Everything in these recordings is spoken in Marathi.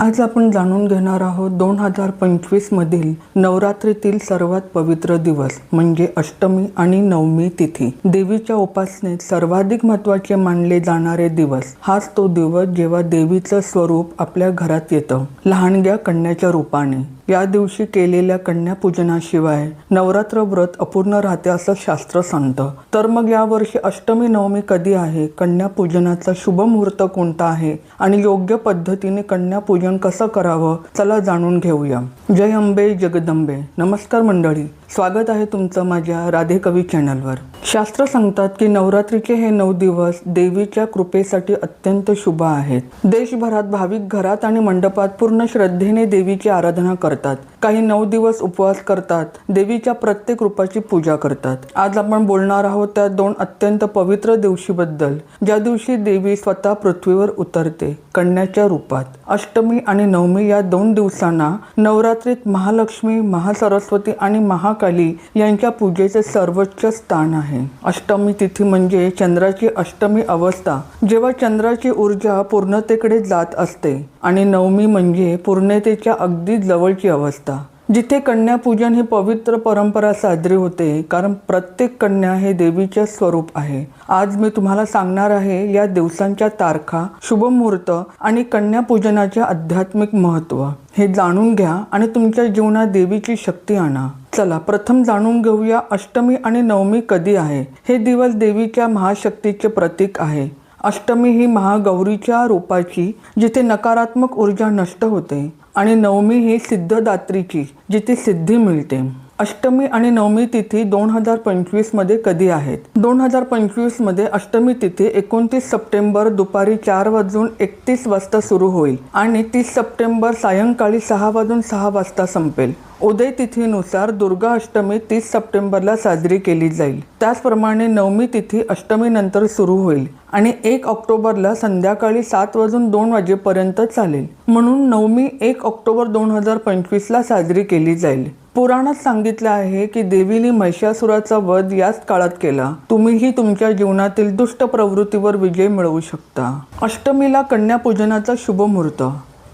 आज आपण जाणून घेणार आहोत दोन हजार पंचवीसमधील नवरात्रीतील सर्वात पवित्र दिवस म्हणजे अष्टमी आणि नवमी तिथी. देवीच्या उपासनेत सर्वाधिक महत्त्वाचे मानले जाणारे दिवस हाच तो दिवस जेव्हा देवीचं स्वरूप आपल्या घरात येतं लहानग्या कन्याच्या रूपाने. या दिवशी केलेल्या कन्यापूजनाशिवाय नवरात्र व्रत अपूर्ण राहते असं शास्त्र सांगतं. तर मग यावर्षी अष्टमी नवमी कधी आहे? कन्यापूजनाचा शुभ मुहूर्त कोणता आहे? आणि योग्य पद्धतीने कन्यापूजन कसं करावं? चला जाणून घेऊया. जय अंबे जगदंबे. नमस्कार मंडळी. स्वागत आहे तुमचं माझ्या राधे कवी चॅनलवर. शास्त्र सांगतात की नवरात्रीचे हे नऊ दिवस देवीच्या कृपेसाठी अत्यंत शुभ आहेत. देशभरात भाविक घरात आणि मंडपात पूर्ण श्रद्धेने देवीची आराधना करतात. that काही नऊ दिवस उपवास करतात. देवीच्या प्रत्येक रूपाची पूजा करतात. आज आपण बोलणार आहोत त्या दोन अत्यंत पवित्र दिवशीबद्दल. ज्या दिवशी देवी स्वतः पृथ्वीवर उतरते कन्याच्या रूपात. अष्टमी आणि नवमी या दोन दिवसांना नवरात्रीत महालक्ष्मी महासरस्वती आणि महाकाली यांच्या पूजेचे सर्वोच्च स्थान आहे. अष्टमी तिथी म्हणजे चंद्राची अष्टमी अवस्था. जेव्हा चंद्राची ऊर्जा पूर्णतेकडे जात असते आणि नवमी म्हणजे पूर्णतेच्या अगदी जवळची अवस्था. जिथे कन्यापूजन ही पवित्र परंपरा साजरी होते कारण प्रत्येक कन्या हे देवीचे स्वरूप आहे. आज मी तुम्हाला सांगणार आहे या दिवसांच्या तारखा शुभ मुहूर्त आणि कन्यापूजनाचे आध्यात्मिक महत्त्व. हे जाणून घ्या आणि तुमच्या जीवनात देवीची शक्ती आणा. चला प्रथम जाणून घेऊया अष्टमी आणि नवमी कधी आहे. हे दिवस देवीच्या महाशक्तीचे प्रतीक आहे. अष्टमी ही महागौरीच्या रूपाची जिथे नकारात्मक ऊर्जा नष्ट होते. आणि नवमी ही सिद्धदात्रीची जिथे सिद्धी मिळते. अष्टमी आणि नवमी तिथी दोन हजार पंचवीसमध्ये कधी आहेत? दोन हजार पंचवीसमध्ये अष्टमी तिथी एकोणतीस सप्टेंबर दुपारी चार वाजून एकतीस वाजता सुरू होईल आणि तीस सप्टेंबर सायंकाळी सहा वाजून सहा वाजता संपेल. उदय तिथीनुसार दुर्गा अष्टमी तीस सप्टेंबरला साजरी केली जाईल. त्याचप्रमाणे नवमी तिथी अष्टमीनंतर सुरू होईल आणि एक ऑक्टोबरला संध्याकाळी सात वाजून दोन वाजेपर्यंत चालेल. म्हणून नवमी एक ऑक्टोबर दोन हजार पंचवीसला साजरी केली जाईल. पुराणात सांगितलं आहे की देवीने महिषासुराचा वध याच काळात केला. तुम्हीही तुमच्या जीवनातील दुष्ट प्रवृत्तीवर विजय मिळवू शकता. अष्टमीला कन्यापूजनाचा शुभ मुहूर्त.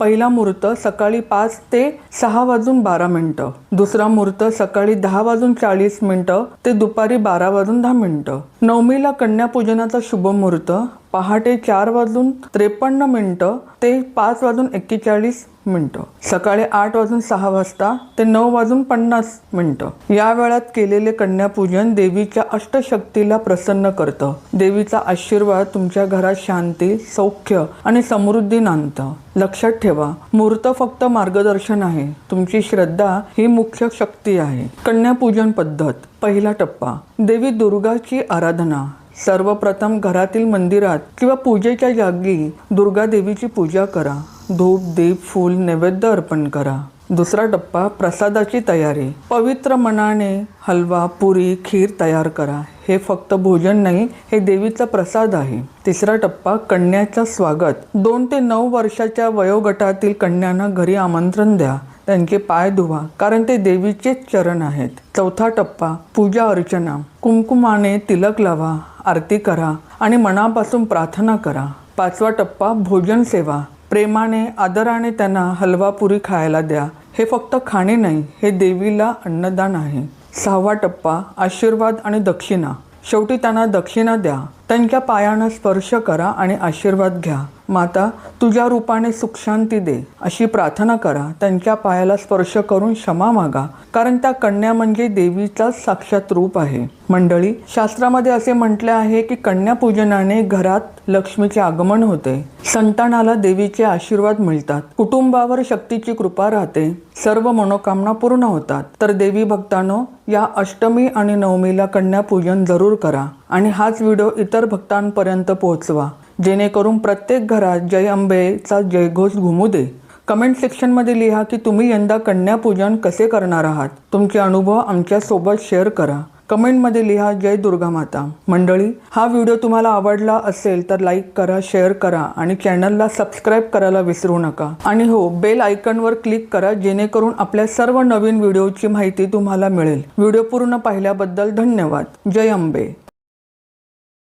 पहिला मुहूर्त सकाळी पाच ते सहा वाजून बारा मिनिटं. दुसरा मुहूर्त सकाळी दहा वाजून चाळीस मिनिटं ते दुपारी बारा वाजून दहा मिनटं. नवमीला कन्यापूजनाचा शुभ मुहूर्त पहाटे चार वाजून त्रेपन्न मिनटं ते पाच वाजून एक्केचाळीस मिनटं. सकाळी आठ वाजून सहा वाजता ते नऊ वाजून पन्नास मिनटं. या वेळात केलेले कन्यापूजन देवीच्या अष्टशक्तीला प्रसन्न करतं. देवीचा आशीर्वाद तुमच्या घरात शांती सौख्य आणि समृद्धी नांदतं. लक्षात ठेवा मुहूर्त फक्त मार्गदर्शन आहे. तुमची श्रद्धा ही मुख्य शक्ती आहे. कन्यापूजन पद्धत पहिला टप्पा. देवी दुर्गाची आराधना. सर्वप्रथम घरातील मंदिरात किंवा पूजेच्या जागी दुर्गा देवीची पूजा करा. धूप दीप फूल नैवेद्य अर्पण करा. दुसरा टप्पा प्रसादाची तयारी. पवित्र मनाने हलवा पुरी खीर तयार करा. हे फक्त भोजन नाही हे देवीचा प्रसाद आहे. तिसरा टप्पा कन्याचं स्वागत. दोन ते नऊ वर्षाच्या वयोगटातील कन्यांना घरी आमंत्रण द्या. त्यांचे पाय धुवा कारण ते देवीचेच चरण आहेत. चौथा टप्पा पूजा अर्चना. कुंकुमाने तिलक लावा. आरती करा आणि मनापासून प्रार्थना करा. पाचवा टप्पा भोजन सेवा. प्रेमाने आदराने त्यांना हलवा पुरी खायला द्या. हे फक्त खाणे नाही हे देवीला अन्नदान आहे. सहावा टप्पा आशीर्वाद आणि दक्षिणा. शेवटी त्यांना दक्षिणा द्या. त्यांच्या पायांना स्पर्श करा आणि आशीर्वाद घ्या. माता तुझ्या रूपाने सुखशांती दे. अशी प्रार्थना करा. त्यांच्या पायाला स्पर्श करून क्षमा मागा. कारण त्या कन्या म्हणजे देवीचाच साक्षात रूप आहे. मंडळी शास्त्रामध्ये असे म्हटले आहे की कन्यापूजनाने घरात लक्ष्मीचे आगमन होते. संतानाला देवीचे आशीर्वाद मिळतात. कुटुंबावर शक्तीची कृपा राहते. सर्व मनोकामना पूर्ण होतात. तर देवी भक्तांनो या अष्टमी आणि नवमीला कन्यापूजन जरूर करा. आणि हाच व्हिडिओ इतर भक्तांपर्यंत पोहोचवा. जेणेकरून प्रत्येक घरात जय अंबेचा जयघोष घुमू दे. कमेंट सेक्शनमध्ये लिहा की तुम्ही यंदा कन्यापूजन कसे करणार आहात? तुमचे अनुभव आमच्यासोबत शेअर करा. कमेंटमध्ये लिहा जय दुर्गा माता. मंडळी हा व्हिडिओ तुम्हाला आवडला असेल तर लाईक करा शेअर करा आणि चॅनलला सबस्क्राईब करायला विसरू नका. आणि हो बेल आयकनवर क्लिक करा जेणेकरून आपल्या सर्व नवीन व्हिडिओची माहिती तुम्हाला मिळेल. व्हिडिओ पूर्ण पाहिल्याबद्दल धन्यवाद. जय अंबे